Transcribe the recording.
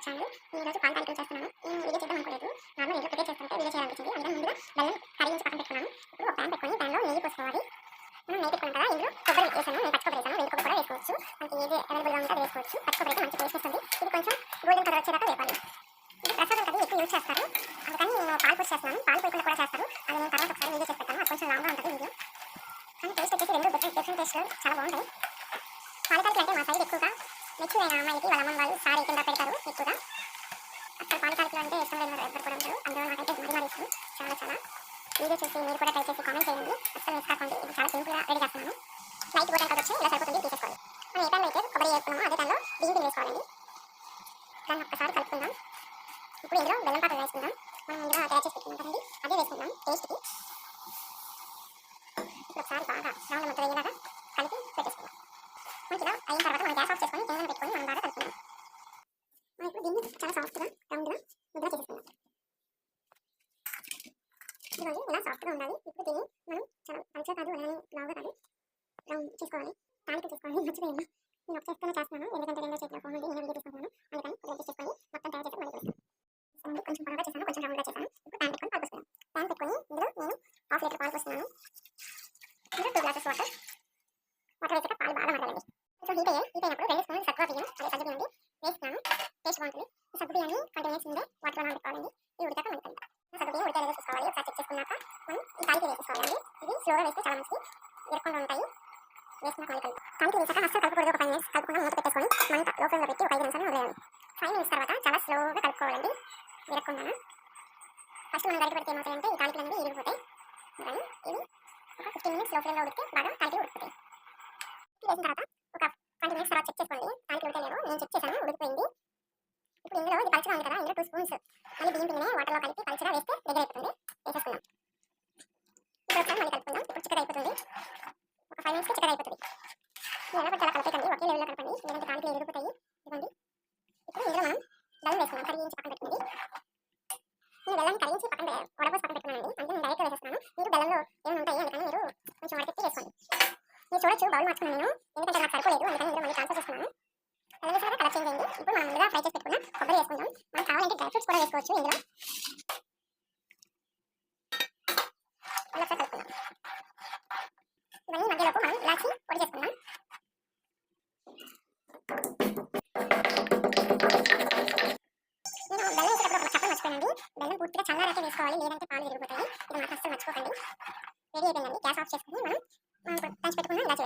వచ్చాను. ఛానల్ ఈ రోజు పాలు తాలికలు చేస్తున్నాను. నేను వీడియో చేద్దాం అనుకోలేదు. నార్మల్ ఇంట్లో ప్రిపేర్ చేస్తుంటే వీడియో చేయాలనిపించింది అందుకని ముందుగా బెల్లం కరిగించి పక్కన పెట్టుకున్నాను. ఇప్పుడు ఒక ప్యాన్ పెట్టుకొని దానిలో నెయ్యి పోసుకోవాలి. మనం నెయ్యి పెట్టుకున్నాం కదా ఇందులో కొబ్బరి వేసాను. నేను పచ్చి కొబ్బరి వేసాను. వెండి కూడా వేసుకోవచ్చు. మనకి ఏది అవైలబుల్గా ఉంటే అది వేసుకోవచ్చు. పచ్చి కొబ్బరి మంచి టేస్ట్ వస్తుంది. ఇది కొంచెం గోల్డెన్ కలర్ వచ్చేదాకా వేపాలి. ఇది ప్రసాదం కదా ఎక్కువ యూజ్ చేస్తారు. అందుకని నేను పాలు పోసి చేస్తున్నాను. పాలు పోయకుండా కూడా చేస్తారు. అది నేను తర్వాత ఒకసారి వీడియో చేసి పెడతాను. అది కొంచెం లాంగ్గా ఉంటుంది వీడియో. కానీ టేస్ట్ వచ్చేసి రెండు డిఫరెంట్ డిఫరెంట్ టేస్ట్లు చాలా బాగుంటాయి. పాలకాలకి అంటే మా సైడ్ ఎక్కువగా మెచ్యూర్ అయిన అమ్మాయికి వాళ్ళ అమ్మ వాళ్ళు సారీ కింద పెడతారు ఎక్కువగా. అసలు పాలకాయలు అంటే ఇష్టం లేదు ఎవరు కూడా ఉంటారు అందులో నాకైతే మరీ మరీ ఇష్టం. చాలా చాలా. వీడియో చూసి మీరు కూడా ట్రై చేసి కామెంట్ చేయండి. అసలు మిస్ కాకండి. ఇది చాలా సింపుల్గా రెడీ చేస్తున్నాను. లైట్ కూడా వచ్చి ఇలా సరిపోతుంది తీసేసుకోవాలి మనం ఏ టైంలో అయితే కొబ్బరి వేసుకున్నామో అదే టైంలో బియ్యం పిండి వేసుకోవాలండి. దాన్ని ఒక్కసారి కలుపుకుందాం. ఇప్పుడు ఇందులో బెల్లం పాటలు వేసుకుందాం. మనం ఇందులో తయారు చేసి పెట్టుకుంటామండి అదే వేసుకుందాం. టేస్ట్కి ఇప్పుడు ఒకసారి బాగా రౌండ్ మొత్తం మనకి ఇలా అయిన తర్వాత మనం గ్యాస్ ఆఫ్ చేసుకొని కింద పెట్టుకొని మనం బాగా కలుపుకుందాం. మనం ఇప్పుడు దీన్ని చాలా సాఫ్ట్గా రౌండ్గా ముద్ర చేసేసుకుందాం. ఇదిగోండి ఇలా సాఫ్ట్గా ఉండాలి. ఇప్పుడు దీన్ని మనం చాలా పలుచగా కాదు అలానే లావుగా కాదు. రౌండ్ చేసుకోవాలి. తాలిక చేసుకోవాలి. మర్చిపోయాను. నేను ఒక చేస్తూనే చేస్తున్నాను. ఎందుకంటే రెండో చేతిలో ఫోన్ నేను వీడియో అందుకని చేసుకొని మొత్తం తయారు చేసి మళ్ళీ ముందు కొంచెం పొడవుగా చేశాను కొంచెం రౌండ్గా చేశాను ఇప్పుడు ప్యాన్ పెట్టుకొని పాలు పోస్తున్నాను ప్యాన్ పెట్టుకొని ఇందులో నేను హాఫ్ లీటర్ పాలు పోస్తున్నాను. ఇందులో టూ గ్లాసెస్ వాటర్ వేసాక పాలు బాగా మరగలండి కొంచెం హీట్ అయ్యాయి హీట్ అయినప్పుడు రెండు స్పూన్లు సగ్గు బియ్యం అదే సగ్గు బియ్యం వేస్తున్నాను టేస్ట్ బాగుంటుంది. ఈ సగ్గు బియ్యాన్ని ట్వంటీ మినిట్స్ ముందే వాటర్ నానబెట్టుకోవాలండి ఇది ఉడికాక మనకి సగ్గు బియ్యం ఉడికేలా చూసుకోవాలి ఒకసారి చెక్ చేసుకున్నాక మనం ఈ కాలికి వేసేసుకోవాలండి ఇది స్లోగా వేస్తే చాలా మంచిది. ఎరకుండా ఉంటాయి. వేసుకున్న మళ్ళీ కలుపు వేసాక అసలు కలుపుకూడదు. ఒక ఫైవ్ మినిట్స్ కలుపుకుండా మూత పెట్టేసుకొని మంట లో ఫ్లేమ్లో పెట్టి ఒక ఐదు నిమిషాలు వదిలేయాలి. ఫైవ్ మినిట్స్ తర్వాత చాలా స్లోగా కలుపుకోవాలండి. విరగకుండా ఫస్ట్ మనం గరిట పెడితే ఏమవుతాయంటే ఈ తాలికలు అనేది ఇరిగిపోతాయి. కానీ ఇవి ఒక ఫిఫ్టీన్ మినిట్స్లో ఫ్లేమ్లో ఉడికితే బాగా తాలికలు ఉడికిపోతాయి. వేసిన తర్వాత రెండు మినిట్స్ తర్వాత చెక్ చేసుకోండి. దానికి ఉడకలేదు నేను చెక్ చేశాను. ఉడికిపోయింది. ఇప్పుడు ఇందులో ఇది పలుచగా ఉంది కదా ఇందులో టూ స్పూన్స్ మళ్ళీ బియ్యం పిండినే వాటర్లో కలిపి పలుచగా వేస్తే దగ్గర అయిపోతుంది. వేసేసుకుందాం. ఇప్పుడు ఒకసారి మళ్ళీ కలుపుకుందాం. ఇప్పుడు చిక్కగా అయిపోతుంది. ఒక ఫైవ్ మినిట్స్కి చిక్కగా అయిపోతుంది. ఇది ఎలా చాలా అలా కలపకండి ఒకే లెవెల్లో కలపండి. లేదంటే కాలికి ఎగిరిపోతాయి ఇవ్వండి. ఇప్పుడు ఇందులో మనం బెల్లం వేసుకున్నాం కరిగించి పక్కన పెట్టుకుంది నేను బెల్లాన్ని కరిగించి పక్కన వడపోసి పక్కన పెట్టుకున్నానండి అంటే నేను డైరెక్ట్గా వేసేస్తున్నాను. మీరు బెల్లంలో ఏమైనా ఉంటాయి అందుకని మీరు కొంచెం వడకెట్టి వేసుకోండి. మీరు చూడొచ్చు. బౌల్ మార్చుకున్నాను నేను. ఎందుకంటే నాకు సరిపోలేదు. అందుకని వేగింది ఇప్పుడు మనం ముందుగా ఫ్రై చేసి పెట్టుకున్న కొబ్బరి వేసుకుందాం. మనం కావాలంటే డ్రై ఫ్రూట్స్ కూడా వేసుకోవచ్చు ఇందులో. మళ్ళీ ఒకసారి కలుపుకుందాం. ఇవన్నీ మధ్యలోపు మనం ఇలాచి పొడి చేసుకుందాం. నేను బెల్లం వేసేటప్పుడు ఒక చెప్పలు మర్చిపోయినండి. బెల్లం పూర్తిగా చల్లారాకే వేసుకోవాలి లేదంటే పాలు విరిగిపోతాయి. ఇది మాత్రం అస్సలు మర్చిపోకండి. రెడీ అయిపోయిందండి. గ్యాస్ ఆఫ్ చేసుకుని మనం మనం దంచి ఇలాచి